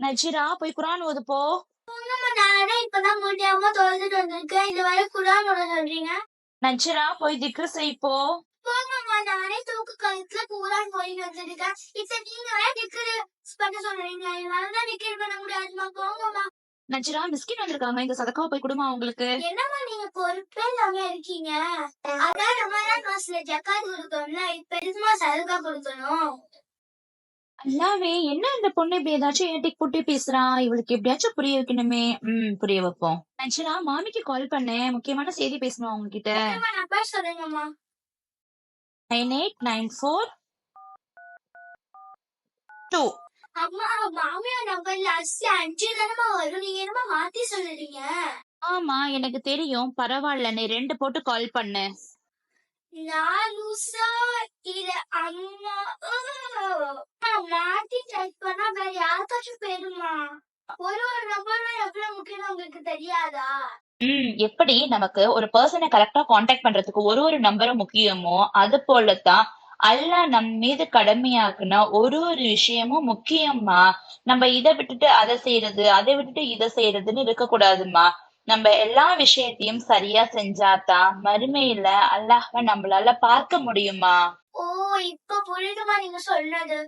நஜிரா போய் குரான் ஓது போ. போங்கம்மா நானே இப்பதான் முடியாம தொலைஞ்சிட்டு வந்திருக்கேன். இது வரை குரான் ஓத சொல்றீங்க? நஜிரா போய் திக்ரு செய் போ. போங்கம்மா நானே தூக்கு கழுத்துல குரான் போயிட்டு வந்திருக்கேன் இப்ப நீங்க வேற டிக்கெட் பண்ண சொல்றீங்க. என்னாலதான் டிக்கெட் பண்ண முடியாதுமா போங்கம்மா. நஜிரா பிஸ்கெட் வந்திருக்காங்க. இந்த சதக்காவை போய் கொடுமா உங்களுக்கு. என்னம்மா நீங்க பொறுப்பே இல்லாம இருக்கீங்க? அதான் ரமலான் மாசத்துல ஜக்காத் கொடுக்கணும்ல. இப்ப எதுமா கொடுக்கணும்? அல்லாவே என்ன இந்த பொண்ணு இப்படி ஏதாச்சும் ஏட்டிக்கு போட்டு பேசுறா? இவளுக்கு எப்படியாச்சும் புரிய வைக்கணுமே. ம் புரிய வைப்போம். நஜிரா மாமிக்கு கால் பண்ணேன். முக்கியமான செய்தி பேசணும் அவங்க கிட்ட பேச சொல்லுங்கம்மா. Nine eight nine four two. அம்மா மாமியார் நம்பர் லாஸ்ட்ல அஞ்சு தானமா வரும். நீங்க என்னமா மாத்தி சொல்லுறீங்க? ஆமா எனக்கு தெரியும். பரவாயில்ல நீ ரெண்டு போட்டு கால் பண்ணு. நான் லூசா இது அம்மா உம். நான் மாத்தி டைப் பண்ணா வேற யாருக்காச்சும் போயிடுமா ஒரு ஒரு நம்பரும் எவ்வளவு முக்கியம் உங்களுக்கு தெரியாதா? ம் எப்படி நமக்கு ஒரு பர்சனை கரெக்டா காண்டாக்ட் பண்றதுக்கு ஒரு ஒரு நம்பரும் முக்கியமோ அது போலதான் அல்லாஹ் நம் மீது கடமையாக்குன ஒரு ஒரு விஷயமும் முக்கியம்மா. நம்ம இதை விட்டுட்டு அதை செய்யறது அதை விட்டுட்டு இதை செய்யறதுன்னு இருக்க கூடாதும்மா நம்ம எல்லா விஷயத்தையும் சரியா செஞ்சாதான் மறுமையில அல்லாஹ்வை நம்மளால பார்க்க முடியுமா? ஓ இப்ப புரியுதுமா நீங்க சொன்னது